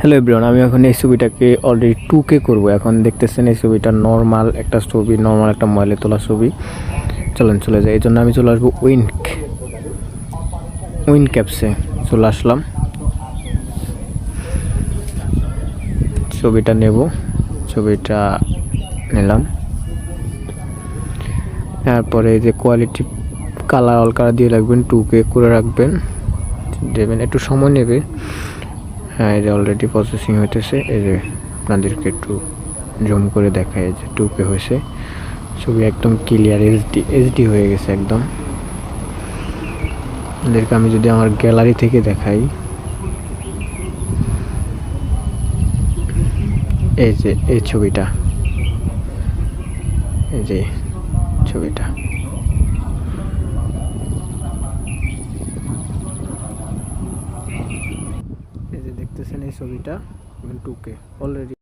Hello everyone আমি এখন এই ছবিটাকে অলরেডি টু কে করব। এখন দেখতেছেন এই ছবিটা নর্মাল একটা ছবি নর্মাল একটা মোবাইলে তোলা ছবি। চলেন, চলে যায় এই জন্য আমি চলে আসব উইনক উইন ক্যাপসে চলে আসলাম। ছবিটা নেব, ছবিটা নিলাম। তারপরে যে কোয়ালিটি কালার অল কালার দিয়ে রাখবেন টু কে করে রাখবেন। দেবেন, একটু সময় নেবে। হ্যাঁ এই যে অলরেডি প্রসেসিং হইতেছে, এই যে আপনাদেরকে একটু জুম করে দেখায় যে টু কে হয়েছে। ছবি একদম ক্লিয়ার এইচডি এইচডি হয়ে গেছে একদম। এদেরকে আমি যদি আমার গ্যালারি থেকে দেখাই। এই যে, এই ছবিটা। এই যে, ছবিটা। দেখতেছেন এই ছবিটা টুকে অলরেডি